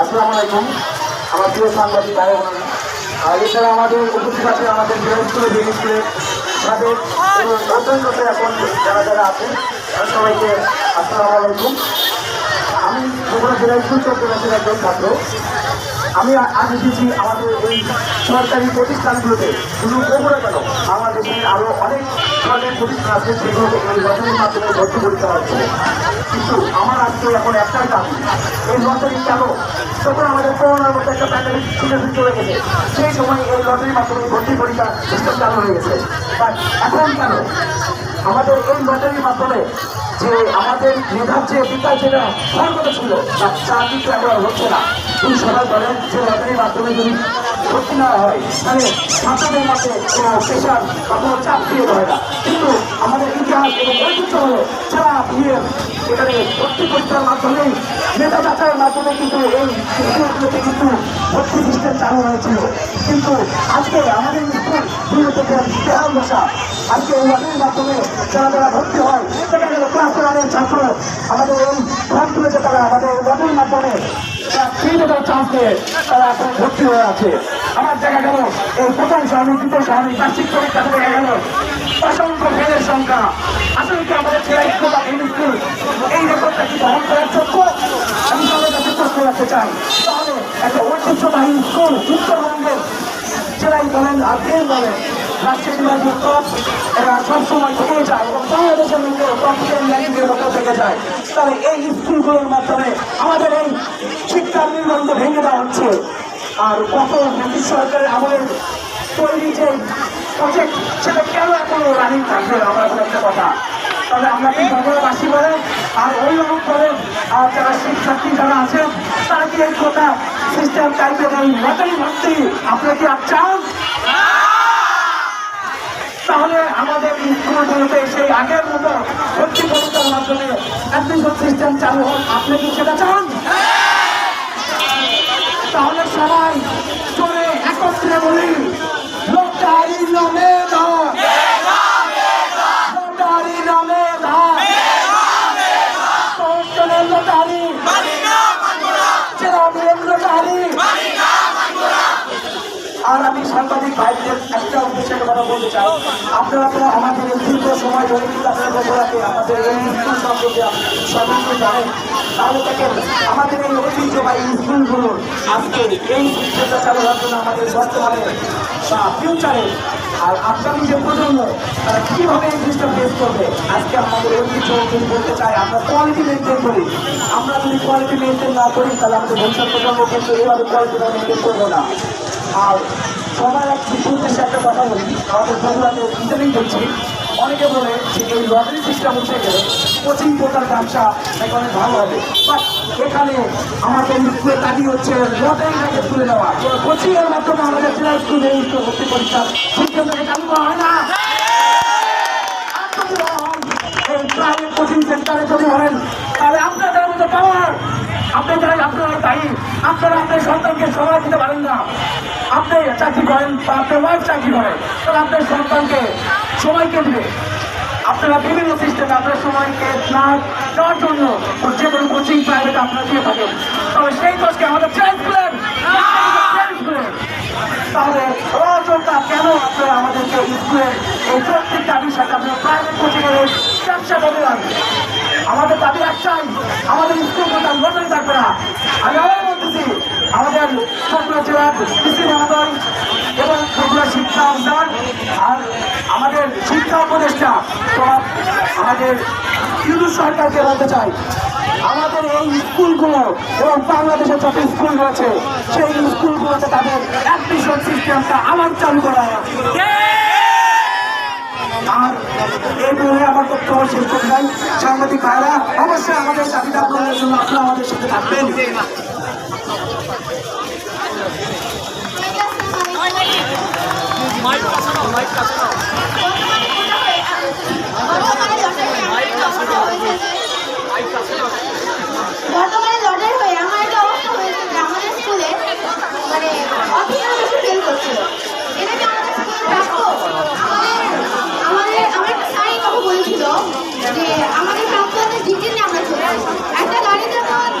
আসসালামু আলাইকুম। আমার প্রিয় সাংবাদিক ভাই বোনেরা এছাড়া আমাদের উপস্থিত আছে আমাদের জেলা স্কুলে বিএড স্কুলে তাদের এবং নতুন নতুন এখন যারা যারা আছেন সবাইকে আসসালামু আলাইকুম। আমি বগুড়া জেলা স্কুল চট্টগ্রামের একজন ছাত্র। আমি আজ এসেছি আমাদের এই সরকারি প্রতিষ্ঠানগুলোতে শুধু বগুড়া কেন বাংলাদেশের আরও অনেক সরকারি প্রতিষ্ঠান আছে, সেগুলোকে এই লটারির মাধ্যমে ভর্তি করতে হচ্ছে। কিন্তু আমার আজকে এখন একটাই দাবি, এই লটারি কেন? তখন আমাদের করোনার মতো একটা প্যান্ডামিক সিচুয়েশন চলে গেছে, সেই সময় এই লটারির মাধ্যমে ভর্তি পরীক্ষা সিস্টেম চালু হয়ে গেছে। বাট এখন কেন? আমাদের এই লটারির মাধ্যমে যে আমাদের মেধার যে অধিকার যেটা হওয়ার কথা ছিল তা কিন্তু আমরা হচ্ছে না। তুমি সবাই বলেন যে মাধ্যমে যদি ভর্তি নেওয়া হয় তাহলে ছাত্রদের মধ্যে হয় না কিন্তু আমাদের ইতিহাস এবং এখানে ভর্তি পরীক্ষার মাধ্যমে মেধা মাধ্যমে কিন্তু এই স্কুলগুলোতে কিন্তু ভর্তি সিস্টেম হয়েছিল কিন্তু আজকে আমাদের স্কুলগুলোতে বেহাল বসা আজকে এই লটারির মাধ্যমে যারা যারা ভর্তি হয় গেল ক্লাস ওয়ানের ছাত্র আমাদের এই ফর্মগুলোতে তারা আমাদের লটারির মাধ্যমে হাজার চান্স পেয়ে তারা এখন ভর্তি হয়ে আছে। আমার দেখা গেল। এই প্রথম সারণী দ্বিতীয় সারণী বার্ষিক পরীক্ষাতে দেখা গেল। অসংখ্য ফেলের সংখ্যা। আসলে কি আমাদের ছেলে স্কুল বা স্কুল, এই রেকর্ডটা কি বহন করার যোগ্য? আমি সবার কাছে প্রশ্ন রাখতে চাই। তাহলে একটা ঐতিহ্যবাহী স্কুল উত্তরবঙ্গের জেলাই বলেন আর বলেন? রাজশাহী জেলা যুক্ত এরা সবসময় থেকে যায় এবং বাংলাদেশের মধ্যে কম্পিউটার ল্যাঙ্গুয়েজের মতো থেকে যায়। তাহলে এই স্কুলগুলোর মাধ্যমে আমাদের এই শিক্ষার নির্বন্ধ ভেঙে দেওয়া হচ্ছে। আর কত ব্রিটিশ সরকারের আমলের তৈরি যে প্রজেক্ট সেটা কেন এখনও রানিং থাকবে একটা কথা। তবে আমরা কি নগরবাসী বলেন আর অভিভাবক বলেন আর যারা শিক্ষার্থী যারা আছেন, তারা কি এই কথা সিস্টেম টাইপের এই লটারি ভর্তি আপনারা আর চান? তাহলে আমাদের স্কুলগুলোতে সেই আগের মতো ভর্তি পরীক্ষার মাধ্যমে অ্যাডমিশন সিস্টেম চালু হোক। আপনি কি সেটা চান? তাহলে সবাই চলে একত্রে বলি লটারি নামে দাও লটারি নামে দাও তোর লটারি চেরামের লটারি আর আমি সাংবাদিক ভাইদের একটা উদ্দেশ্যে কথা বলতে চাই। আপনারা তো আমাদের দীর্ঘ সময় ধরে আমাদের এই সম্পর্কে জানেন। তাহলে দেখেন, আমাদের এই ঐতিহ্যবাহী স্কুলগুলো আজকে এই শিক্ষা চালু হওয়ার জন্য আমাদের বর্তমানে বা ফিউচারে আর আগামী যে প্রজন্ম, তারা কীভাবে এই জিনিসটা ফেস করবে, আজকে আমাদের ঐতিহ্য যদি বলতে চাই আমরা কোয়ালিটি মেনটেন করি। আমরা যদি কোয়ালিটি মেনটেন না করি, তাহলে আমাদের ভবিষ্যৎ প্রজন্ম কিন্তু এইভাবে কোয়ালিটিটা মেনটেন করব না। আর সবার এক উদ্দেশ্যে একটা কথা বলি, আমাদের বন্ধুরাকে ইন্টারভিউ করছি অনেকে বলে যে এই লটারি সিস্টেম উঠে গেলে কোচিং কোটার ব্যবসা নাকি অনেক ভালো হবে। বাট এখানে আমাদের স্কুলে দাবি হচ্ছে লটারিটাকে তুলে নেওয়া কোচিং এর মাধ্যমে আমাদের জেলা স্কুলে ভর্তি পরীক্ষা। সিস্টেমটাকে চালু করা হয় না। কোচিং সেন্টারে যদি বলেন তাহলে আপনাদের মতো পাওয়ার আপনারাই আপনারা দায়ী আপনারা, আপনার সন্তানকে সময় দিতে পারেন না। আপনি চাকরি করেন, বা আপনার ওয়াইফ চাকরি করেন তাহলে আপনার সন্তানকে সময় কে দিবে? আপনারা বিভিন্ন সিস্টেমে আপনার সময়কে না দেওয়ার জন্য যে কোনো কোচিং প্রাইভেট আপনারা দিয়ে থাকেন। তবে সেই দোষকে আমাদের চেঞ্জ করেন তাহলে অযোগ্যতা কেন আপনারা আমাদেরকে স্কুলের এই প্রত্যেক দাবির সাথে আপনারা প্রাইভেট কোচিংয়ের ব্যবসা বদলান আমাদের দাবি একটাই আমাদের স্কুল লটারি থাকবে না আমি আবার বলতেছি, আমাদের চট্টগ্রাম জেলার কৃষি মহোদয় এবং চট্টগ্রাম শিক্ষা অফিসার আর আমাদের শিক্ষা উপদেষ্টা আমাদের ইউনিট সরকারকে বলতে চাই। আমাদের এই স্কুলগুলো এবং বাংলাদেশের যত স্কুল রয়েছে, সেই স্কুলগুলোতে তাদের অ্যাডমিশন সিস্টেমটা আবার চালু করা হয় আর এই বলে আমার বক্তব্য শেষ করতে চাই। সাংবাদিক ভাইরা, অবশ্যই আমাদের চাকরিটা আপনাদের জন্য আপনারা আমাদের সাথে থাকবেন। বর্তমানে আমাদের প্রাপ্তাদের দিকে নিয়ে একটা গাড়ি একটা গাড়ি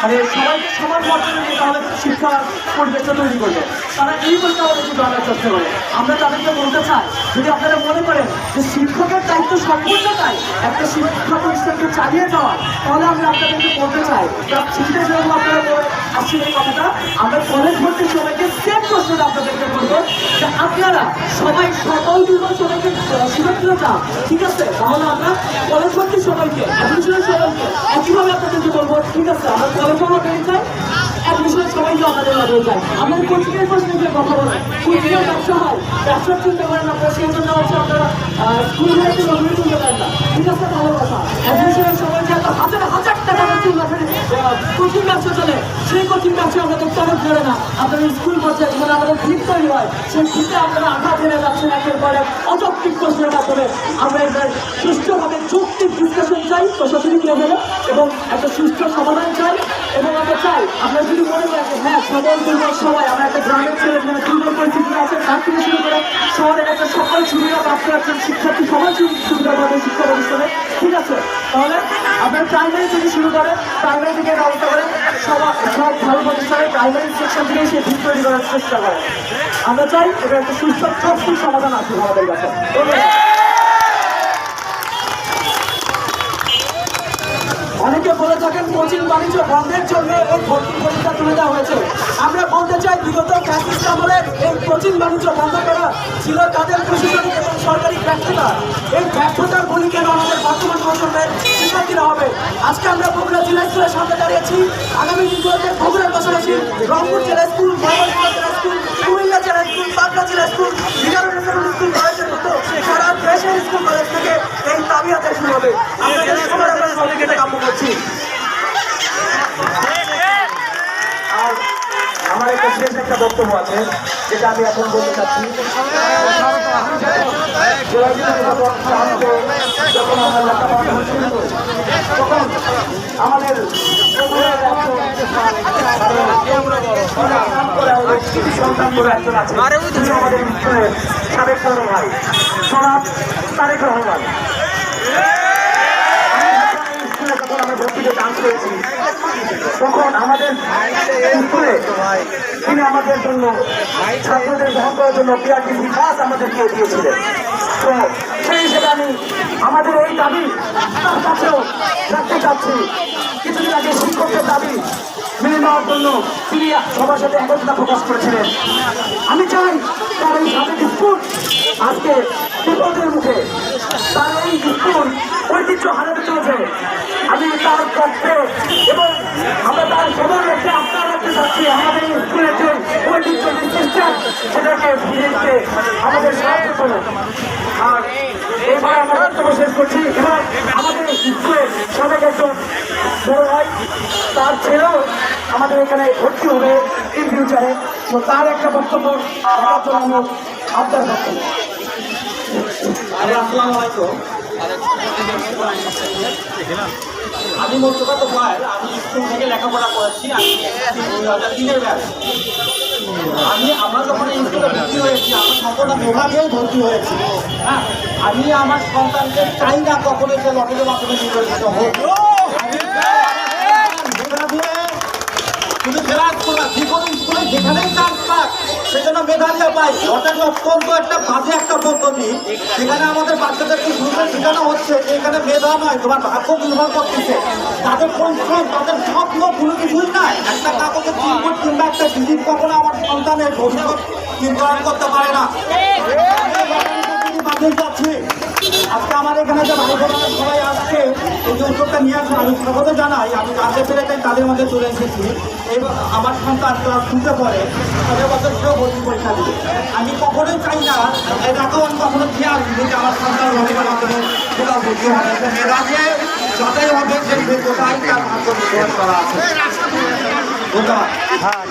মানে সবাইকে সমান মর্যাদা দিয়ে তাহলে শিক্ষা পরিবেশটা তৈরি করবে। তারা এই বলতে আমাদেরকে জানার চেষ্টা করে আমরা তাদেরকে বলতে চাই, যদি আপনারা মনে করেন যে শিক্ষকের দায়িত্ব সম্পূর্ণটাই একটা শিক্ষা প্রতিষ্ঠানকে চালিয়ে যাওয়া, তাহলে আমরা আপনাদেরকে বলতে চাই চিন্তা যেরকম আপনারা আসছেন এই কথাটা, আমরা কলেজ ভর্তির সবাইকে সেম প্রশ্নটা আপনাদেরকে বলব আপনারা সবাই সকল দুর্বল সবাইকে সুরক্ষিত চান, ঠিক আছে? তাহলে আমরা কলেজ ভর্তি সবাইকে অ্যাডমিশনের সবাইকে একইভাবে আপনাদেরকে বলব? ঠিক আছে, আমরা কলেজ ভর্তি চাই অ্যাডমিশনের সবাইকে আমাদের লটারি চাই। আমাদের কোচিংয়ের প্রশ্নে যে কথা বলেন কোচিংয়ের ব্যবসা হয়, ব্যবসার চিন্তা করেন, আপনারা সেই জন্য আপনারা স্কুল থেকে লটারি তুলতে পারেন না ঠিক আছে ভালো কথা অ্যাডমিশনের সময় যে একটা হাজার হাজার টাকা বেতন লটারি কোচিং ব্যবসা চলে সেই কোচিং ব্যবসা আমাদের তরফ ধরে না। আপনাদের স্কুল পর্যায়ে যেখানে আমাদের ভিত তৈরি হয়। সেই ভিতে আপনারা আঘাত জেনে যাচ্ছেন একের পর অযৌক্তিক প্রশ্নের মাধ্যমে। আমরা এদের সুষ্ঠুভাবে যৌক্তিক ডিসকাশন চাই, প্রশাসনিক লেভেলে এবং একটা সুষ্ঠু সমাধান চাই। এবং আমরা চাই, আপনারা যদি মনে করেন হ্যাঁ সবল দুর্বল সবাই, আমরা একটা গ্রামের ছেলে দুর্বল পরিস্থিতি তার থেকে শুরু করে শহরের একটা সকল সুবিধা প্রাপ্ত একজন শিক্ষার্থী সবাই সুবিধা পাবে শিক্ষা প্রতিষ্ঠানে ঠিক আছে? তাহলে আপনার প্রাইমারি থেকে শুরু করে প্রাইমারি থেকে ব্যবস্থা করে সবার সব ভালো প্রতিষ্ঠানে প্রাইমারি সেকশন থেকে সে ভিত তৈরি করার চেষ্টা করে। আমরা চাই এটা একটা সুস্থ সব সমাধান আছে আমাদের কাছে। অনেকে বলে থাকেন কোচিং বাণিজ্য বন্ধের জন্য এই ভর্তি পরীক্ষা তুলে দেওয়া হয়েছে। আমরা বলতে চাই, বিগত ফ্যাসিস্ট আমলের এই কোচিং বাণিজ্য বন্ধ করা ছিল তাদের প্রশাসনিক এবং সরকারি ব্যর্থতা। এই ব্যর্থতার বলি কেন আমাদের বর্তমান প্রজন্মের শিক্ষার্থীরা হবে? আজকে আমরা বগুড়া জেলা স্কুলের সামনে দাঁড়িয়েছি। আগামী দিনগুলোতে বগুড়ার পাশাপাশি রংপুর জেলা স্কুল জেলা স্কুল, কুমিল্লা জেলা স্কুল পাবনা জেলা স্কুল, বিহার স্কুল কলেজের মতো সারা দেশের স্কুল কলেজ থেকে এই আদায় শুরু হবে। আপনাদের সবার আমরা সবাইকে কাম্য করছি আর আমার একটা বক্তব্য আছে যেটা আমি এখন বলতে চাচ্ছি যখন আমরা তখন আমাদের সাবেক ভাই সনাব তারেক রহমান আমরা ভর্তিতে ডান্স করেছি তখন আমাদের স্কুলে তিনি আমাদের জন্য, ছাত্রদের গ্রহণ করার জন্য বিআরটিসি বাস আমাদেরকে দিয়েছিলেন। তো সেই হিসেবে আমি আমাদের এই দাবি, তার কাছেও রাখতে চাচ্ছি। কিছুদিন আগে শিক্ষকদের দাবি মেনে নেওয়ার জন্য তিনি সবার সাথে একতা প্রকাশ করেছিলেন। আমি চাই তার এই সাবেক স্কুল আজকে বিপদের মুখে, তার এই স্কুল ঐতিহ্য হারাতে চলেছে। আমি তার পক্ষে এবং আমরা তার সবার একটা আপনার আমাদের স্কুলের যে সেটাকে আমাদের আর এরপরে আমরা বক্তব্য শেষ করছি। এবং আমাদের স্কুলের সাবেক একজন তার ছেলেও আমাদের এখানে ভর্তি হবে ইন ফিউচারে তো তার একটা বক্তব্য রাখার জন্য আপনার বক্তব্য আমি মোস্তফা তোফায়েল আমি স্কুল থেকে লেখাপড়া করেছি আমি দুই হাজার তিনের ব্যাচ আমি আমরা যখন স্কুলে ভর্তি হয়েছি আমার সম্পূর্ণ মেধাকেই ভর্তি হয়েছি। হ্যাঁ আমি আমার সন্তানকে চাই না কখনো সে লটারির মাধ্যমে নির্বাচিত হোক। আমি মেধা শুধু জেলা স্কুল যে কোনো স্কুলে যেখানেই চান্স পাক সেজন্য মেধালিয়া পাই। অর্থাৎ অত্যন্ত একটা বাজে একটা পদ্ধতি যেখানে আমাদের বাচ্চাদেরকে শুরুতে শেখানো হচ্ছে এখানে মেধা নয়, তোমার ভাগ্য নির্ভর করতেছে। তাদের পরিশ্রম, তাদের স্বপ্ন কোনো কিছুই নাই। একটা কাগজে চিনপুট কিংবা একটা ডিজিট কখনো আমার সন্তানের ভবিষ্যৎ নির্ধারণ করতে পারে না। বাতিল যাচ্ছে আজকে আমার এখানে যে ভাই সবাই আসছে, এই যে উদ্যোগটা নিয়ে আসে আমি স্বাগত জানাই। আমি জানতে পেরে তাই তাদের মধ্যে চলে এসেছি। এবং আমার সন্তান ক্লাস টুতে পড়ে, তাদের বছর সেও ভর্তি পরীক্ষা দিবে। আমি কখনোই চাই না এই টাকাও আমি কখনো দিয়ে আসবি যে আমার সন্তান রবিবার মাধ্যমে কোথাও ভর্তি হবে যে যে যাতাই হবে সেই যোগ্যতাই তার ভাগ্য করা আছে। ধন্যবাদ।